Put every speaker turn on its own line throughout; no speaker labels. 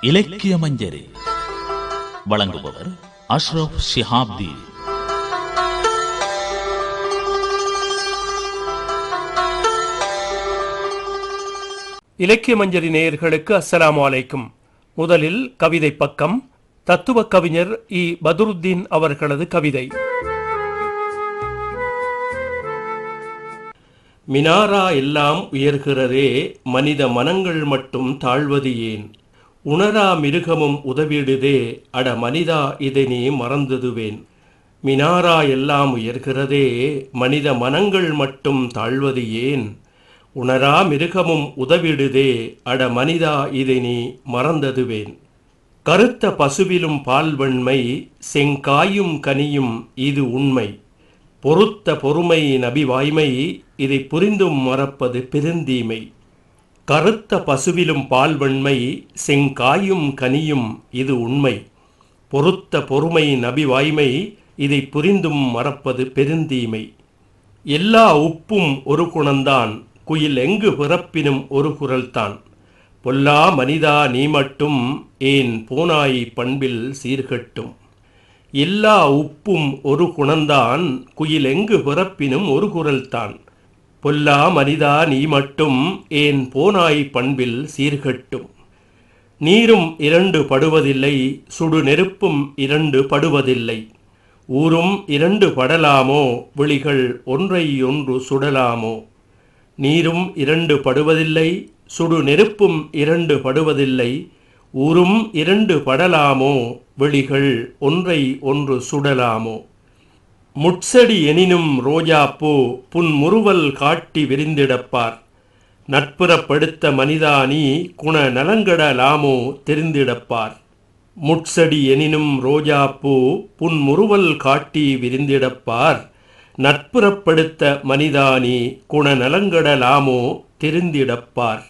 இலக்கிய மஞ்சரி. வழங்குபவர் அஷ்ரப் ஷிஹாப்தி.
இலக்கிய மஞ்சரி நேயர்களுக்கு அஸ்ஸலாம் வலைக்கும் முதலில் கவிதை பக்கம் தத்துவ கவிஞர் இ. பதுருத்தீன் அவர்களது கவிதை. மினாரா எல்லாம் உயர்கிறதே மனித மனங்கள் மட்டும் தாழ்வது ஏன்? உணரா மிருகமும் உதவிடுதே. அட மனிதா இதை நீ மறந்ததுவேன் மினாரா எல்லாம் உயர்கிறதே. மனித மனங்கள் மட்டும் தாழ்வது ஏன்? உணரா மிருகமும் உதவிடுதே. அட மனிதா இதை நீ மறந்ததுவேன் கருத்த பசுவிலும் பால்வன்மை செங்காயும் கனியும் இது உண்மை. பொறுத்த பொறுமை நபி வாய்மை இதை புரிந்தும் மறப்பது பெருந்தீமை. கருத்த பசுவிலும் பால் வெண்மை செங்காயும் கனியும் இது உண்மை. பொறுத்த பொறுமை நபி வாய்மை இதை புரிந்தும் மறப்பது பெருந்தீமை. எல்லா உப்பும் ஒரு குணந்தான் குயில் எங்கு பிறப்பினும் ஒரு குரல்தான். பொல்லா மனிதா நீ மட்டும் ஏன் பூனாய் பண்பில் சீர்கட்டும். எல்லா உப்பும் ஒரு குணந்தான் குயில் எங்கு பிறப்பினும் ஒரு குரல்தான். பொல்லா மனிதா நீ மட்டும் ஏன் போனாய் பண்பில் சீர்கட்டும்? நீரும் இரண்டு படுவதில்லை சுடு நெருப்பும் இரண்டு படுவதில்லை. ஊரும் இரண்டு படலாமோ விழிகள் ஒன்றை ஒன்று சுடலாமோ? நீரும் இரண்டு படுவதில்லை சுடு நெருப்பும் இரண்டு படுவதில்லை ஊரும் இரண்டு படலாமோ விழிகள் ஒன்றை ஒன்று சுடலாமோ? முட்செடி எனினும் ரோஜாப்பூ புன்முறுவல் காட்டி விரிந்திடப்பார். நட்புறப்படுத்த மனிதானி குண நலங்கடலாமோ தெரிந்திடப்பார். முட்சடி எனினும் ரோஜாப்பூ புன்முறுவல் காட்டி விரிந்திடப்பார். நட்புறப்படுத்த மனிதானி குண நலங்கடலாமோ தெரிந்திடப்பார்.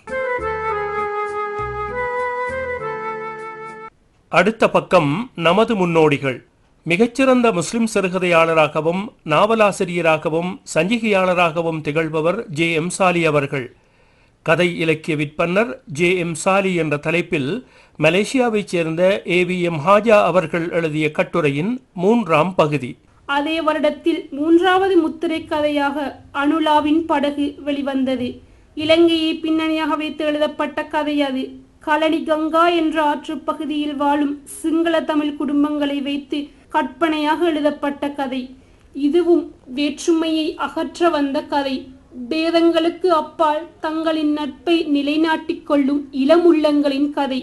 அடுத்த பக்கம் நமது முன்னோடிகள். மிகச்சிறந்த முஸ்லிம் சிறுகதையாளராகவும் நாவலாசிரியராகவும் சஞ்சிகையாளராகவும் திகழ்பவர் ஜே. எம். சாலி அவர்கள். கதை இலக்கிய விற்பன்னர் ஜே. எம். சாலி என்ற தலைப்பில் மலேசியாவைச் சேர்ந்த ஏ. வி. எம். ஹாஜா அவர்கள் எழுதிய கட்டுரையின் மூன்றாம் பகுதி.
அதே வருடத்தில் மூன்றாவது முத்திரை கதையாக அனுலாவின் படகு வெளிவந்தது. இலங்கையை பின்னணியாக வைத்து எழுதப்பட்ட கதை அது. களனி கங்கா என்ற ஆற்று பகுதியில் வாழும் சிங்கள தமிழ் குடும்பங்களை வைத்து கற்பனையாக எழுதப்பட்ட கதை. இதுவும் வேற்றுமையை அகற்ற வந்த கதை. பேதங்களுக்கு அப்பால் தங்களின் நட்பை நிலைநாட்டிக் கொள்ளும் இளமுள்ளங்களின் கதை.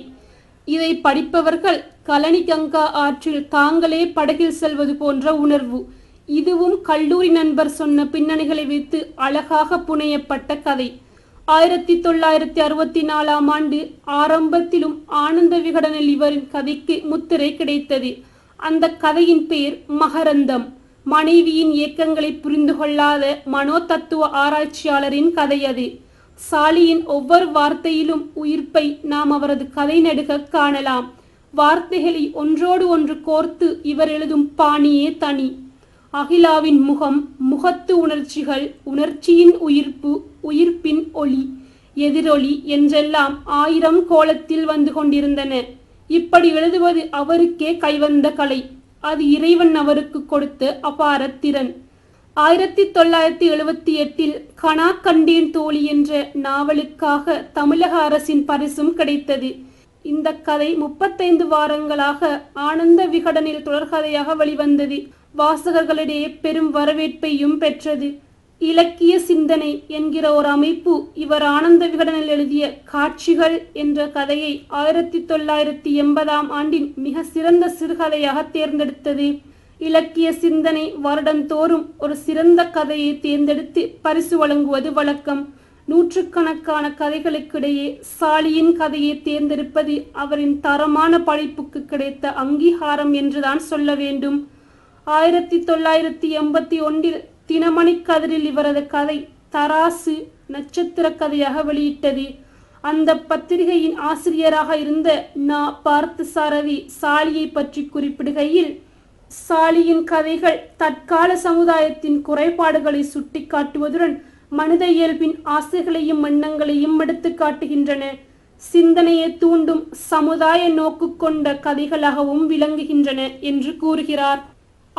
இதை படிப்பவர்கள் கலனி கங்கா ஆற்றில் தாங்களே படகில் செல்வது போன்ற உணர்வு. இதுவும் கல்லூரி நண்பர் சொன்ன பின்னணிகளை வைத்து அழகாக புனையப்பட்ட கதை. ஆயிரத்தி தொள்ளாயிரத்தி அறுபத்தி நாலாம் ஆண்டு ஆரம்பத்திலும் ஆனந்த விகடனில் இவரின் கதைக்கு முத்திரை கிடைத்தது. அந்த கதையின் பெயர் மகரந்தம். மனைவியின் இயக்கங்களை புரிந்து கொள்ளாத மனோதத்துவ ஆராய்ச்சியாளரின் கதை அது. சாலியின் ஒவ்வொரு வார்த்தையிலும் உயிர்ப்பை நாம் அவரது கதை நடுக காணலாம். வார்த்தைகளை ஒன்றோடு ஒன்று கோர்த்து இவர் எழுதும் பாணியே தனி. அகிலாவின் முகம் முகத்து உணர்ச்சிகள் உணர்ச்சியின் உயிர்ப்பு உயிர்ப்பின் ஒளி எதிரொலி என்றெல்லாம் ஆயிரம் கோலத்தில் வந்து கொண்டிருந்தன. இப்படி எழுதுவது அவருக்கே கைவந்த கலை. அது இறைவன் அவருக்கு கொடுத்த அபார திறன். ஆயிரத்தி தொள்ளாயிரத்தி எழுபத்தி எட்டில் கனா கண்டேன் தோழி என்ற நாவலுக்காக தமிழக அரசின் பரிசும் கிடைத்தது. இந்த கதை முப்பத்தைந்து வாரங்களாக ஆனந்த விகடனில் தொடர்கதையாக வெளிவந்தது. வாசகர்களிடையே பெரும் வரவேற்பையும் பெற்றது. இலக்கிய சிந்தனை என்கிற ஒரு அமைப்பு இவர் ஆனந்த விகடனில் எழுதிய காட்சிகள் என்ற கதையை ஆயிரத்தி தொள்ளாயிரத்தி எண்பதாம் ஆண்டின் மிக சிறந்த சிறுகதையாக தேர்ந்தெடுத்தது. இலக்கிய சிந்தனை வருடந்தோறும் ஒரு சிறந்த கதையை தேர்ந்தெடுத்து பரிசு வழங்குவது வழக்கம். நூற்றுக்கணக்கான கதைகளுக்கிடையே சாலியின் கதையை தேர்ந்தெடுப்பது அவரின் தரமான படைப்புக்கு கிடைத்த அங்கீகாரம் என்றுதான் சொல்ல வேண்டும். ஆயிரத்தி தொள்ளாயிரத்தி எண்பத்தி ஒன்றில் தினமணி கதிரில் இவரது கதை தராசு நட்சத்திர கதையாக வெளியிட்டது. அந்த பத்திரிகையின் ஆசிரியராக இருந்த நா. பார்த்து சாரதி சாலியை பற்றி குறிப்பிடுகையில் சாலியின் கதைகள் தற்கால சமுதாயத்தின் குறைபாடுகளை சுட்டிக்காட்டுவதுடன் மனித இயல்பின் ஆசைகளையும் எண்ணங்களையும் எடுத்து காட்டுகின்றன. சிந்தனையை தூண்டும் சமுதாய நோக்கு கொண்ட கதைகளாகவும் விளங்குகின்றன என்று கூறுகிறார்.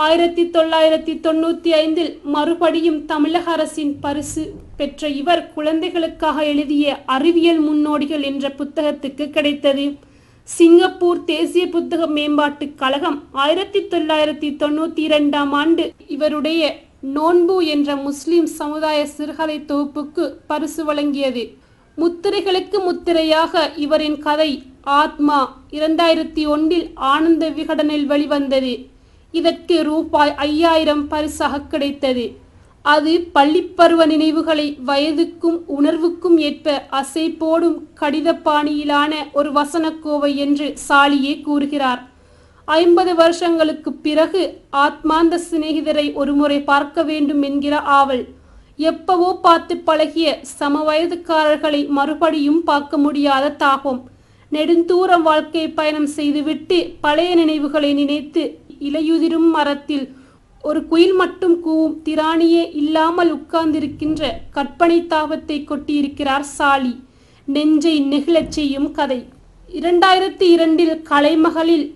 ஆயிரத்தி தொள்ளாயிரத்தி தொண்ணூத்தி ஐந்தில் மறுபடியும் தமிழக அரசின் பரிசு பெற்ற இவர் குழந்தைகளுக்காக எழுதிய அறிவியல் முன்னோடிகள் என்ற புத்தகத்துக்கு கிடைத்தது. சிங்கப்பூர் தேசிய புத்தக மேம்பாட்டு கழகம் ஆயிரத்தி தொள்ளாயிரத்தி தொண்ணூத்தி இரண்டாம் ஆண்டு இவருடைய நோன்பு என்ற முஸ்லிம் சமுதாய சிறுகதை தொகுப்புக்கு பரிசு வழங்கியது. முத்திரைகளுக்கு முத்திரையாக இவரின் கதை ஆத்மா இரண்டாயிரத்தி ஒன்றில் ஆனந்த விகடனில் வெளிவந்தது. இதற்கு ரூபாய் ஐயாயிரம் பரிசாக கிடைத்தது. அது பள்ளிப்பருவ நினைவுகளை வயதுக்கும் உணர்வுக்கும் ஏற்ப அசை போடும் கடித பாணியிலான ஒரு வசனக்கோவை என்று சாலியே கூறுகிறார். ஐம்பது வருஷங்களுக்கு பிறகு ஆத்மாந்த சிநேகிதரை ஒருமுறை பார்க்க வேண்டும் என்கிற ஆவல். எப்பவோ பார்த்து பழகிய சம வயதுக்காரர்களை மறுபடியும் பார்க்க முடியாத தாகம். நெடுந்தூரம் வாழ்க்கை பயணம் செய்துவிட்டு பழைய நினைவுகளை நினைத்து இலையுதிரும் மரத்தில் ஒரு குயில் மட்டும் கூவும் திராணியே இல்லாமல் உட்கார்ந்திருக்கின்ற கற்பனை தாபத்தை கொட்டியிருக்கிறார் சாலி. நெஞ்சை நெகிழச் செய்யும் கதை. இரண்டாயிரத்தி இரண்டில் கலைமகளில்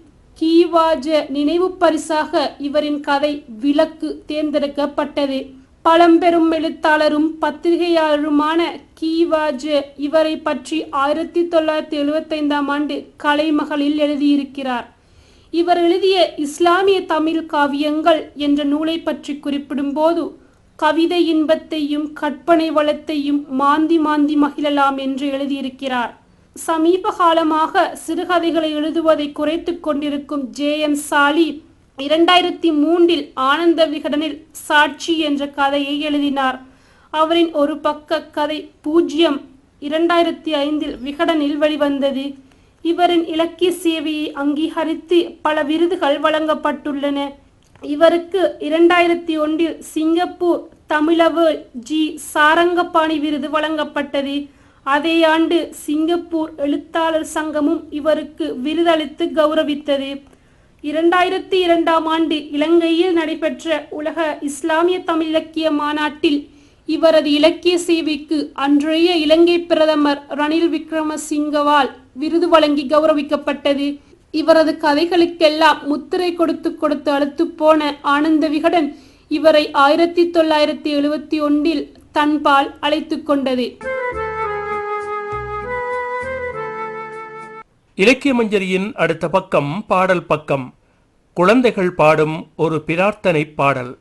கீவாஜ நினைவு பரிசாக இவரின் கதை விளக்கு தேர்ந்தெடுக்கப்பட்டது. பழம்பெரும் எழுத்தாளரும் பத்திரிகையாளருமான கீவாஜ இவரை பற்றி ஆயிரத்தி தொள்ளாயிரத்தி எழுபத்தைந்தாம் ஆண்டு கலைமகளில் எழுதியிருக்கிறார். இவர் எழுதிய இஸ்லாமிய தமிழ் காவியங்கள் என்ற நூலை பற்றி குறிப்பிடும்போது கவிதை இன்பத்தையும் கற்பனை வளத்தையும் மாந்தி மாந்தி மகிழலாம் என்று எழுதியிருக்கிறார். சமீப காலமாக சிறுகதைகளை எழுதுவதை குறைத்து கொண்டிருக்கும் ஜே எம் சாலி இரண்டாயிரத்தி மூன்றில் ஆனந்த விகடனில் சாட்சி என்ற கதையை எழுதினார். அவரின் ஒரு பக்க கதை பூஜ்ஜியம் இரண்டாயிரத்தி ஐந்தில் விகடனில் வெளிவந்தது. இவரின் இலக்கிய சேவையை அங்கீகரித்து பல விருதுகள் வழங்கப்பட்டுள்ளன. இவருக்கு இரண்டாயிரத்தி ஒன்றில் சிங்கப்பூர் தமிழவு ஜி. சாரங்கபாணி விருது வழங்கப்பட்டது. அதே ஆண்டு சிங்கப்பூர் எழுத்தாளர் சங்கமும் இவருக்கு விருதளித்து கௌரவித்தது. இரண்டாயிரத்தி இரண்டாம் ஆண்டு இலங்கையில் நடைபெற்ற உலக இஸ்லாமிய தமிழ் இலக்கிய மாநாட்டில் இவரது இலக்கிய சேவைக்கு அன்றைய இலங்கை பிரதமர் ரணில் விக்ரமசிங்கவால் விருது வழங்கி கௌரவிக்கப்பட்டது. இவரது கதைகளுக்கெல்லாம் முத்திரை கொடுத்து கொடுத்து அழுத்து போன ஆனந்த விகடன் இவரை ஆயிரத்தி தொள்ளாயிரத்தி எழுபத்தி ஒன்றில் தன்பால் அழைத்து கொண்டது.
இலக்கிய மஞ்சரியின் அடுத்த பக்கம் பாடல் பக்கம். குழந்தைகள் பாடும் ஒரு பிரார்த்தனை பாடல்.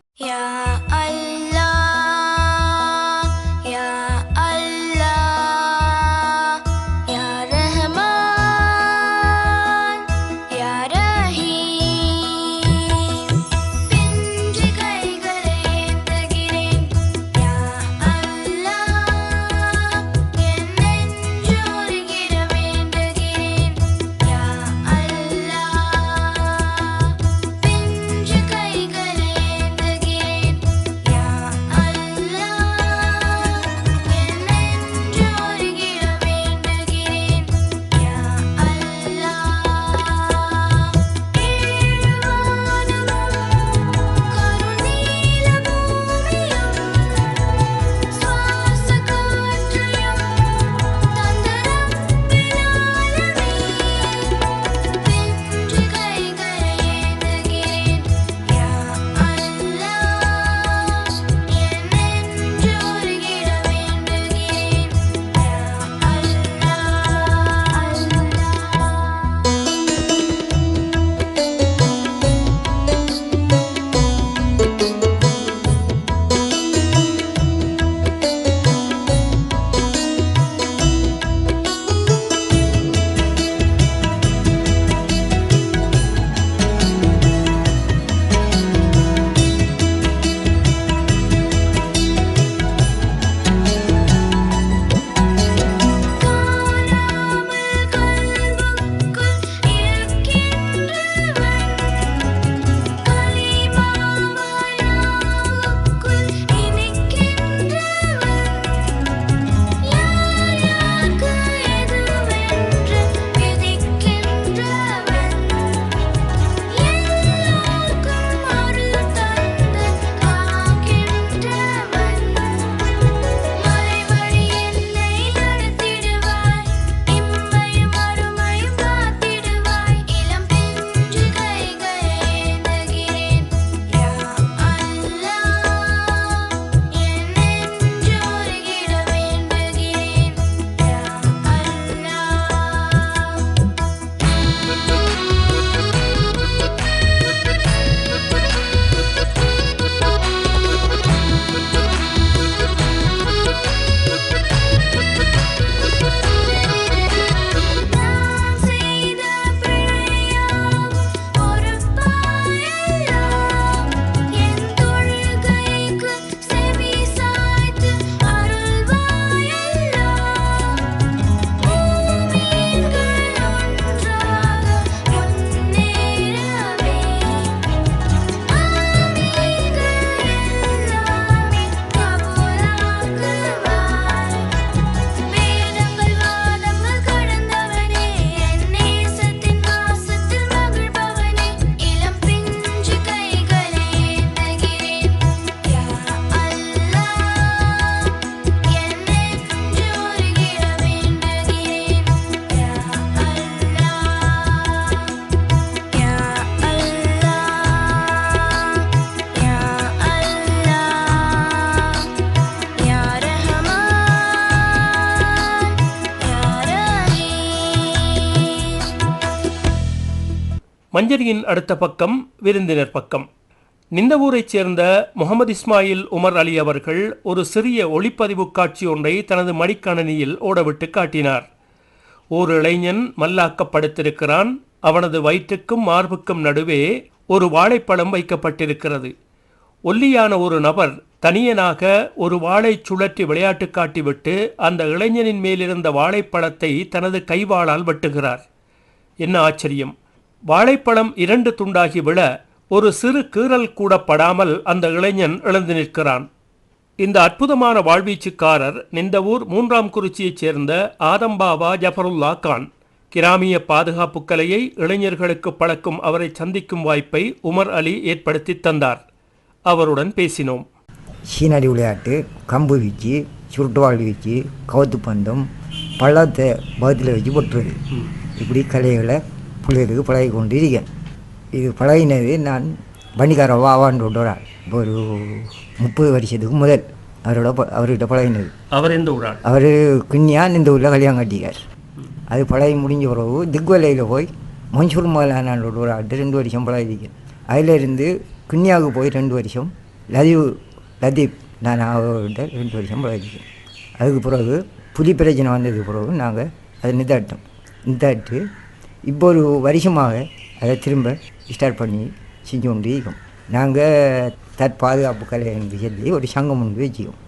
மஞ்சரியின் அடுத்த பக்கம் விருந்தினர் பக்கம். நிந்தவூரைச் சேர்ந்த முகமது இஸ்மாயில் உமர் அலி அவர்கள் ஒரு சிறிய ஒளிப்பதிவு காட்சி ஒன்றை தனது மடிக்கணனியில் ஓடவிட்டு காட்டினார். ஓர் இளைஞன் மல்லாக்கப்படுத்திருக்கிறான். அவனது வயிற்றுக்கும் மார்புக்கும் நடுவே ஒரு வாழைப்பழம் வைக்கப்பட்டிருக்கிறது. ஒல்லியான ஒரு நபர் தனியனாக ஒரு வாளை சுழற்றி விளையாட்டு காட்டிவிட்டு அந்த இளைஞனின் மேலிருந்த வாழைப்பழத்தை தனது கைவாளால் வெட்டுகிறார். என்ன ஆச்சரியம்! வாழைப்பழம் இரண்டு துண்டாகி விழ ஒரு சிறு கீறல் கூட படாமல் அந்த இளைஞன் எழுந்து நிற்கிறான். இந்த அற்புதமான வாழ்வீச்சுக்காரர் நிந்தவூர் மூன்றாம் குறிச்சியைச் சேர்ந்த ஆதம்பாவா ஜஃபருல்லா கான். கிராமிய பாதுகாப்பு கலையை இளைஞர்களுக்கு பழக்கும் அவரை சந்திக்கும் வாய்ப்பை உமர் அலி ஏற்படுத்தி தந்தார். அவருடன் பேசினோம்.
சீனடி விளையாட்டு கம்பு வீச்சு சுருட்டுவாள் வீச்சு கவுத்து பந்தம் பள்ளத்தை பகுதியில் வச்சு பொட்டுறது இப்படி கலைகளை பிள்ளைகளுக்கு பழகி கொண்டு இருக்கேன் இது பழகினது நான் வண்டிக்கார வாவான்னு விடுறாள் இப்போ ஒரு முப்பது வருஷத்துக்கு முதல் அவரோட அவர்கிட்ட பழகினது.
அவர் எந்த ஊராள்
அவர் கிண்ணியான் இந்த ஊரில் கல்யாணம் கட்டிக்கார் அது பழகி முடிஞ்ச பிறகு திக்வலையில் போய் மன்சூர் மௌலானான் ஒரு ஆட்டு ரெண்டு வருஷம் பழகிருக்கேன் அதில் இருந்து கிண்ணியாவுக்கு போய் ரெண்டு வருஷம் லதீவ் லதீப் நான் அவர்கிட்ட ரெண்டு வருஷம் பழகிருக்கேன் அதுக்கு பிறகு புலி பிரச்சனை வந்ததுக்கு பிறகு நாங்கள் அதை நிதாட்டோம் நிதாட்டு இப்போ ஒரு வருஷமாக அதை திரும்ப ஸ்டார்ட் பண்ணி செஞ்சு கொண்டு இருக்கோம். நாங்கள் தற்பாதுகாப்பு கலை என்று சொல்லி ஒரு சங்கம் ஒன்று வச்சுக்கோம்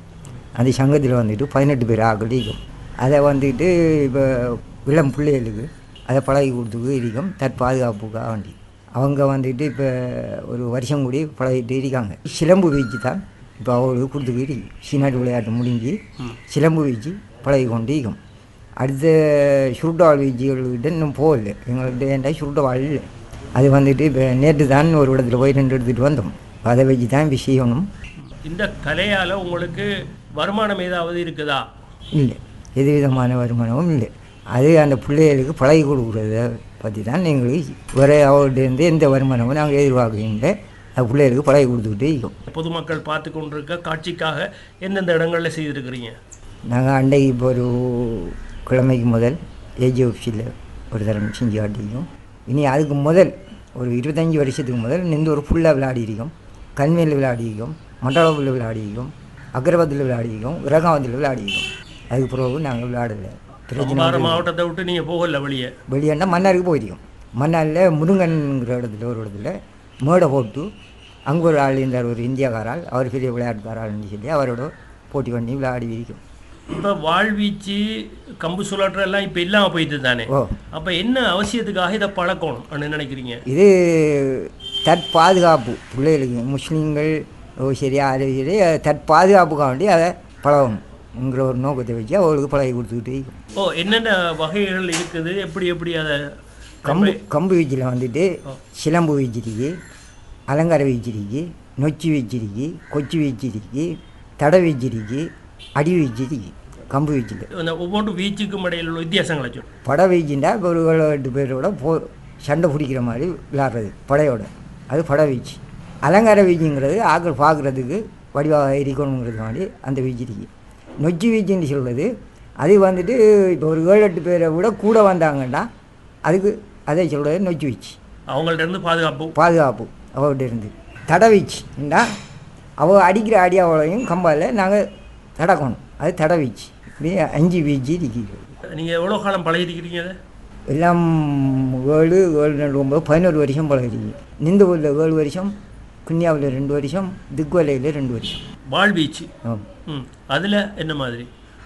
அந்த சங்கத்தில் வந்துட்டு பதினெட்டு பேர் ஆக்கள் இருக்கும். அதை வந்துட்டு இப்போ இளம் பிள்ளைகளுக்கு அதை பழகி கொடுத்துக்கு இருக்கும். தற்பாதுகாப்புக்காக வேண்டி. அவங்க வந்துட்டு இப்போ ஒரு வருஷம் கூடி பழகிட்டு இருக்காங்க. சிலம்பு வீச்சு தான் இப்போ அவங்களுக்கு கொடுத்துக்கிட்டு சீனாட்டு விளையாட்டு முடிஞ்சு சிலம்பு வீச்சு பழகி கொண்டு இருக்கும். அடுத்த சுருட்டவாள் வீச்சுகள்கிட்ட இன்னும் போகல. எங்கள்கிட்ட ஏன்டா சுருட்டவாள் இல்லை அது வந்துட்டு இப்போ நேற்று தான் ஒரு இடத்துல போய் ரெண்டு எடுத்துகிட்டு வந்தோம். அதை வச்சு தான் செய்யணும்.
இந்த கலையால் உங்களுக்கு வருமானம் ஏதாவது இருக்குதா?
இல்லை. எது விதமான வருமானமும் இல்லை. அது அந்த பிள்ளைகளுக்கு பழகி கொடுக்குறத பற்றி தான் எங்களுக்கு வேறு அவர்கிட்டருந்து எந்த வருமானமும் நாங்கள் எதிர்பார்க்கின்ற அந்த பிள்ளைகளுக்கு பழகி கொடுத்துக்கிட்டே இருக்கோம்.
பொதுமக்கள் பார்த்து கொண்டிருக்க காட்சிக்காக எந்தெந்த இடங்களில் செய்திருக்கிறீங்க?
நாங்கள் அன்றைக்கு இப்போ ஒரு கிழமைக்கு முதல் ஏஜி ஆஃபீஸில் ஒரு தரம் செஞ்சு காட்டியிருக்கோம் இனி அதுக்கு முதல் ஒரு இருபத்தஞ்சி வருஷத்துக்கு முதல் நின்று ஒரு ஃபுல்லாக விளையாடியிருக்கோம் கண்மையில் விளையாடியிருக்கோம் மண்டலத்தில் விளையாடியிருக்கோம் அக்ரபத்தில் விளையாடியிருக்கோம் விரகாவத்தில் விளையாடியிருக்கோம் அதுக்கு பிறகு நாங்கள் விளையாடலை. பிரச்சனை
குமார மாவட்டத்தை விட்டு நீங்கள் போகல வெளியே?
வெளியாண்டா மன்னாருக்கு போயிருக்கோம். மன்னாரில் முருங்கன்கிற இடத்துல ஒரு இடத்துல மேடை போட்டு அங்கே ஒரு ஆள் இருந்தார் ஒரு இந்தியாக்கார ஆள் அவர் பெரிய விளையாட்டுக்காராள்னு சொல்லி அவரோட போட்டி பண்ணி விளையாடி இருக்கும்.
இப்போ வாழ்வீச்சு கம்பு சுழற்ற எல்லாம் இப்போ இல்லாமல் போயிட்டு தானே
ஓ.
அப்போ என்ன அவசியத்துக்காக இதை பழக்கணும்? நினைக்கிறீங்க?
இது தற்பாதுகாப்பு. பிள்ளைகளுக்கு முஸ்லீம்கள் ஓ சரி அது சரி தற்பாதுகாப்புக்காக வேண்டி அதை பழகணுங்கிற ஒரு நோக்கத்தை வச்சு அவங்களுக்கு பழகி கொடுத்துக்கிட்டு.
ஓ என்னென்ன வகைகள் இருக்குது? எப்படி எப்படி அதை
கம்பு கம்பு வீச்சில் வந்துட்டு சிலம்பு வீச்சிருக்கு அலங்கார வீச்சிருக்கு நொச்சி வீச்சிருக்கு கொச்சி வீச்சிருக்கு தடை வீச்சிருக்கு அடி வீச்சிருக்கு. கம்பு வீச்சில்
அந்த ஒவ்வொரு வீச்சுக்கும் இடையில உள்ள வித்தியாசங்களை சொல்லு.
படை வீச்சுண்டா இப்போ ஒரு ஏழு எட்டு பேரோட போ சண்டை பிடிக்கிற மாதிரி விளாட்றது படையோட. அது படை வீச்சு. அலங்கார வீச்சுங்கிறது ஆக்கள் பார்க்குறதுக்கு வடிவாக இருக்கணுங்கிறது மாதிரி அந்த வீச்சு இருக்கு. நொச்சி வீச்சுன்னு சொல்கிறது அது வந்துட்டு இப்போ ஒரு ஏழு எட்டு பேரை விட கூட வந்தாங்கன்னா அதுக்கு அதே சொல்கிறது நொச்சி வீச்சு.
அவங்கள்ட்ட இருந்து பாதுகாப்பு.
பாதுகாப்பு அவர்கிட்ட இருந்து. தடை வீச்சுன்னா அவள் அடிக்கிற அடியாவளையும் கம்பால் நாங்கள் தடக்கணும். அது தடை இப்படி அஞ்சு வீச்சு இருக்கிறது
நீங்கள் எவ்வளோ காலம் பழகிருக்கிறீங்க
எல்லாம் ஏழு ஏழு ரெண்டு ஒம்பது பதினோரு வருஷம் பழகிருக்கு நிந்தவூரில் ஏழு வருஷம் குன்னியாவில் ரெண்டு வருஷம் திக்வலையில் ரெண்டு வருஷம்.
வாழ்வீச்சு அதில் என்ன மாதிரி?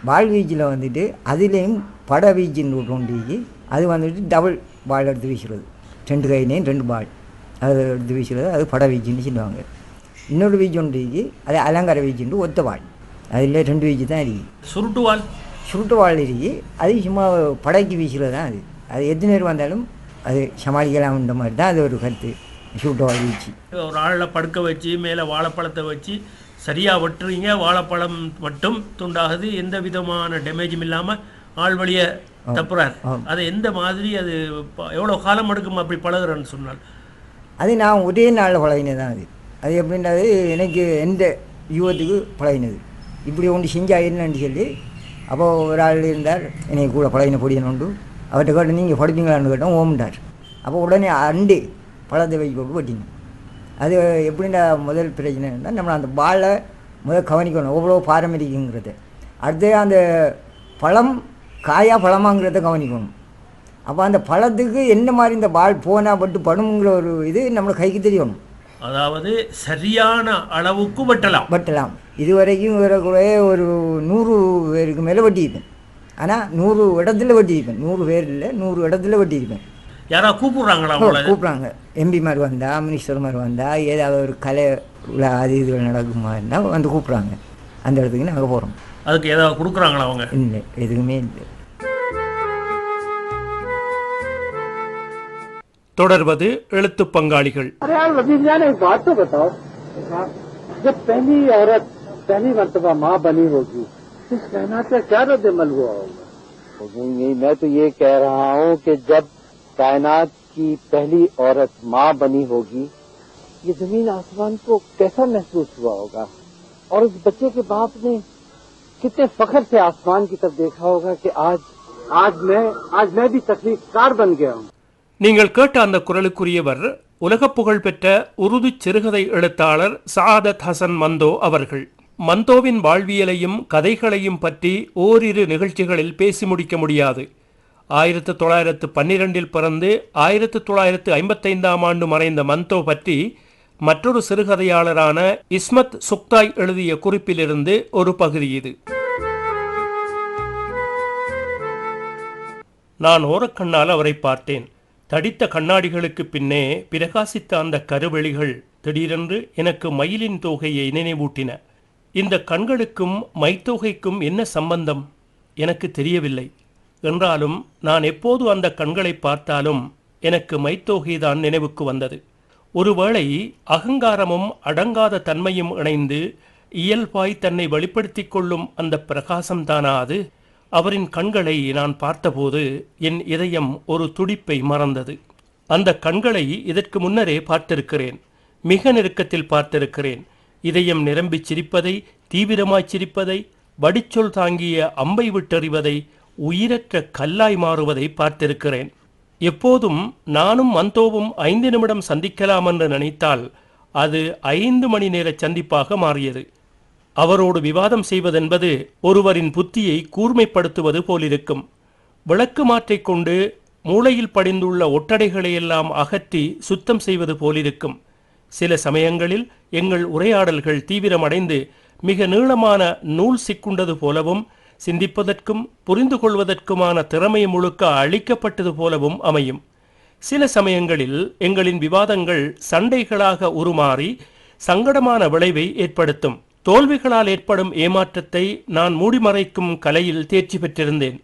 பால் வீச்சில் வந்துட்டு அதுலேயும் பட வீச்சுன்னு இருக்கு. அது வந்துட்டு டபுள் பால் எடுத்து வீசுறது. ரெண்டு கையிலையும் ரெண்டு பால் அது எடுத்து வீசுறது அது பட வீச்சுன்னு சொல்லுவாங்க. இன்னொரு வீச்சு ஒன்று அது அலங்கார வீச்சுன்னு ஒத்த பால் அதில் ரெண்டு வீச்சு தான் இருக்குது
சுருட்டுவால்
சுருட்டு வாழ் இருக்கு. அது சும்மா படைக்கு வீசுறது தான் அது. அது எத்தனை நேரம் வந்தாலும் அது சமாளிக்கலாம்ன்ற மாதிரி தான் அது ஒரு கருத்து. சுருட்டு வாழ் வீச்சு.
ஒரு ஆளை படுக்க வச்சு மேலே வாழைப்பழத்தை வச்சு சரியாக வெட்டுறீங்க. வாழைப்பழம் மட்டும் துண்டாகுது. எந்த விதமான டேமேஜும் இல்லாமல் ஆள் வழியை தப்புறார். அது எந்த மாதிரி அது எவ்வளோ காலம் எடுக்கும் அப்படி பழகுறேன்னு சொன்னால்?
அது நான் ஒரே நாளில் பழகினது தான் அது. அது எப்படின்றது எனக்கு எந்த யுவத்துக்கு பழகினது. இப்படி ஒன்று செஞ்சா என்னன்னு சொல்லி அப்போது ஒரு ஆள் இருந்தார் என்னை கூட பழகின பொடியன் உண்டு. அவர்கிட்ட கேட்டு நீங்கள் படிப்பீங்களான்னு கேட்டோம் ஓம்ண்டார் அப்போ உடனே அண்டு பழத்தை வைக்க போட்டு வெட்டினோம். அது எப்படின்னா முதல் பிரச்சனைன்னா நம்ம அந்த பாலை முதல் கவனிக்கணும் எவ்வளோ பாரம்பரியங்கிறது. அடுத்து அந்த பழம் காயா பழமாங்கிறத கவனிக்கணும். அப்போ அந்த பழத்துக்கு என்ன மாதிரி இந்த பால் போனால் பட்டு படுங்கிற ஒரு இது நம்மளை கைக்கு தெரியணும்.
அதாவது சரியான அளவுக்கு வெட்டலாம்.
வெட்டலாம். இதுவரைக்கும் வரக்கூடிய ஒரு நூறு பேருக்கு மேலே வெட்டியிருப்பேன். ஆனால் நூறு இடத்துல வெட்டியிருப்பேன். நூறு பேர் இல்லை நூறு இடத்துல வெட்டியிருப்பேன்.
யாரா கூப்பிடுறாங்களா
கூப்பிட்றாங்க. எம்பி மாதிரி வந்தா மினிஸ்டர் மாதிரி வந்தா ஏதாவது ஒரு கலை உள்ள அது இதுகள் நடக்குமான்னா வந்து கூப்பிட்றாங்க. அந்த இடத்துக்கு நாங்கள் போகிறோம்
அதுக்கு ஏதாவது கொடுக்குறாங்களா அவங்க?
இல்லை எதுவுமே இல்லை.
தொடர்வது எழுத்து பங்காளிகள்
अरे यार वजीर जान एक बात तो बताओ जब पहली औरत पहली मरतबा माँ बनी होगी इस कायनात का क्या रद्द अमल हुआ होगा हुजूर, यही मैं तो ये कह रहा हूँ कि जब कायनात की पहली औरत माँ बनी होगी ये जमीन आसमान को कैसा महसूस हुआ होगा और उस बच्चे के बाप ने कितने फख्र से आसमान की तरफ देखा होगा कि आज आज मैं आज मैं भी तकलीफकार बन गया हूँ
நீங்கள் கேட்ட அந்த குரலுக்குரியவர் உலக புகழ்பெற்ற உருது சிறுகதை எழுத்தாளர் சாதத் ஹசன் மந்தோ அவர்கள். மந்தோவின் வாழ்வியலையும் கதைகளையும் பற்றி ஓரிரு நிகழ்ச்சிகளில் பேசி முடிக்க முடியாது. ஆயிரத்து தொள்ளாயிரத்து பன்னிரெண்டில் பிறந்து ஆயிரத்து தொள்ளாயிரத்து ஐம்பத்தைந்தாம் ஆண்டு மறைந்த மந்தோ பற்றி மற்றொரு சிறுகதையாளரான இஸ்மத் சுக்தாய் எழுதிய குறிப்பிலிருந்து ஒரு பகுதி இது. நான் ஓரக்கண்ணால் அவரை பார்த்தேன். தடித்த கண்ணாடிகளுக்கு பின்னே பிரகாசித்த அந்த கருவெளிகள் திடீரென்று எனக்கு மயிலின் தோகையை நினைவூட்டின. இந்த கண்களுக்கும் மைத்தோகைக்கும் என்ன சம்பந்தம்? எனக்கு தெரியவில்லை. என்றாலும் நான் எப்போது அந்த கண்களை பார்த்தாலும் எனக்கு மைத்தொகைதான் நினைவுக்கு வந்தது. ஒருவேளை அகங்காரமும் அடங்காத தன்மையும் இணைந்து இயல்பாய் தன்னை வெளிப்படுத்திக் கொள்ளும் அந்த பிரகாசம்தானா அது? அவரின் கண்களை நான் பார்த்தபோது என் இதயம் ஒரு துடிப்பை மறந்தது. அந்த கண்களை இதற்கு முன்னரே பார்த்திருக்கிறேன். மிக நெருக்கத்தில் பார்த்திருக்கிறேன். இதயம் நிரம்பிச் சிரிப்பதை தீவிரமாய் சிரிப்பதை வடிச்சொல் தாங்கிய அம்பை விட்டெறிவதை உயிரற்ற கல்லாய் மாறுவதை பார்த்திருக்கிறேன். எப்போதும் நானும் மந்தோவும் ஐந்து நிமிடம் சந்திக்கலாம் என்று நினைத்தால் அது ஐந்து மணி நேர சந்திப்பாக மாறியது. அவரோடு விவாதம் செய்வதென்பது ஒருவரின் புத்தியை கூர்மைப்படுத்துவது போலிருக்கும். விளக்கு மாற்றிக் கொண்டு மூளையில் படிந்துள்ள ஒட்டடைகளையெல்லாம் அகற்றி சுத்தம் செய்வது போலிருக்கும். சில சமயங்களில் எங்கள் உரையாடல்கள் தீவிரமடைந்து மிக நீளமான நூல் சிக்குண்டது போலவும் சிந்திப்பதற்கும் புரிந்து கொள்வதற்குமான திறமை முழுக்க அளிக்கப்பட்டது போலவும் அமையும். சில சமயங்களில் எங்களின் விவாதங்கள் சண்டைகளாக உருமாறி சங்கடமான விளைவை ஏற்படுத்தும். தோல்விகளால் ஏற்படும் ஏமாற்றத்தை நான் மூடிமறைக்கும் கலையில் தேர்ச்சி பெற்றிருந்தேன்.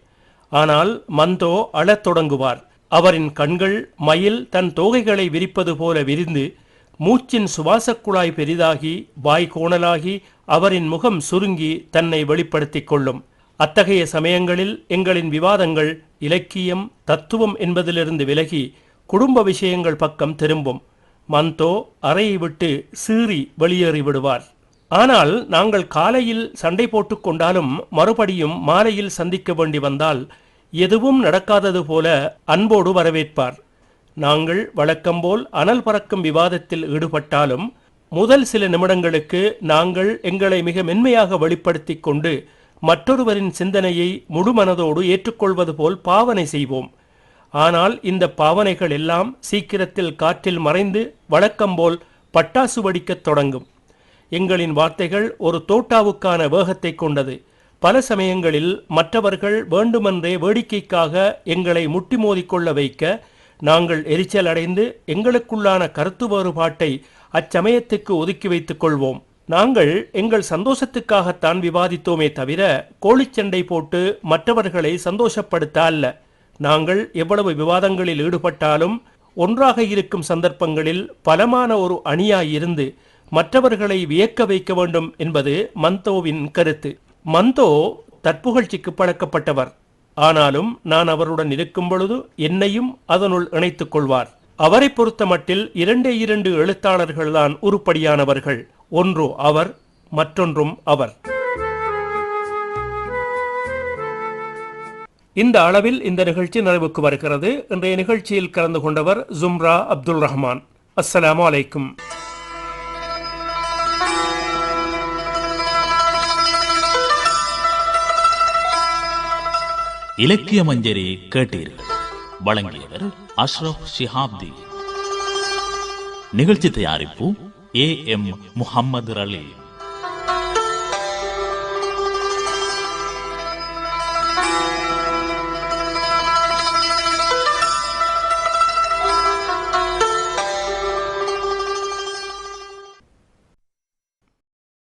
ஆனால் மந்தோ அழத் தொடங்குவார். அவரின் கண்கள் மயில் தன் தோகைகளை விரிப்பது போல விரிந்து மூச்சின் சுவாசக் குழாய் பெரிதாகி வாய் கோணலாகி அவரின் முகம் சுருங்கி தன்னை வெளிப்படுத்திக் கொள்ளும். அத்தகைய சமயங்களில் எங்களின் விவாதங்கள் இலக்கியம் தத்துவம் என்பதிலிருந்து விலகி குடும்ப விஷயங்கள் பக்கம் திரும்பும். மந்தோ அறையை விட்டு சீறி வெளியேறிவிடுவார். ஆனால் நாங்கள் காலையில் சண்டை போட்டுக் கொண்டாலும் மறுபடியும் மாலையில் சந்திக்க வேண்டி வந்தால் எதுவும் நடக்காதது போல அன்போடு வரவேற்பார். நாங்கள் வழக்கம்போல் அனல் பறக்கும் விவாதத்தில் ஈடுபட்டாலும் முதல் சில நிமிடங்களுக்கு நாங்கள் எங்களை மிக மென்மையாக வெளிப்படுத்தி கொண்டு மற்றொருவரின் சிந்தனையை முழுமனதோடு ஏற்றுக்கொள்வது போல் பாவனை செய்வோம். ஆனால் இந்த பாவனைகள் எல்லாம் சீக்கிரத்தில் காற்றில் மறைந்து வழக்கம்போல் பட்டாசு வடிக்கத் தொடங்கும். எங்களின் வார்த்தைகள் ஒரு தோட்டாவுக்கான வேகத்தை கொண்டது. பல சமயங்களில் மற்றவர்கள் வேண்டுமென்றே வேடிக்கைக்காக எங்களை முட்டி மோதிக்கொள்ள வைக்க நாங்கள் எரிச்சல் அடைந்து எங்களுக்குள்ளான கருத்து வேறுபாட்டை அச்சமயத்துக்கு ஒதுக்கி வைத்துக் கொள்வோம். நாங்கள் எங்கள் சந்தோஷத்துக்காகத்தான் விவாதித்தோமே தவிர கோழிச்சண்டை போட்டு மற்றவர்களை சந்தோஷப்படுத்த அல்ல. நாங்கள் எவ்வளவு விவாதங்களில் ஈடுபட்டாலும் ஒன்றாக இருக்கும் சந்தர்ப்பங்களில் பலமான ஒரு அணியாய் இருந்து மற்றவர்களை வியக்க வைக்க வேண்டும் என்பது மந்தோவின் கருத்து. மந்தோ தற்புகழ்ச்சிக்கு பழக்கப்பட்டவர். ஆனாலும் நான் அவருடன் இருக்கும் பொழுது என்னையும் அதனுள் இணைத்துக் கொள்வார். அவரை பொறுத்த மட்டில் இரண்டே இரண்டு எழுத்தாளர்கள்தான் உருப்படியானவர்கள். ஒன்று அவர் மற்றொன்றும் அவர். இந்த அளவில் இந்த நிகழ்ச்சி நிறைவுக்கு வருகிறது. இன்றைய நிகழ்ச்சியில் கலந்து கொண்டவர் ஜும்ரா அப்துல் ரஹ்மான். அஸ்ஸலாமு அலைக்கும்.
இலக்கிய மஞ்சரி கேட்டீர்கள். வழங்கியவர் அஷ்ரப் ஷிஹாப்தி. நிகழ்ச்சி தயாரிப்பு ஏ எம் முஹம்மது ரலீம்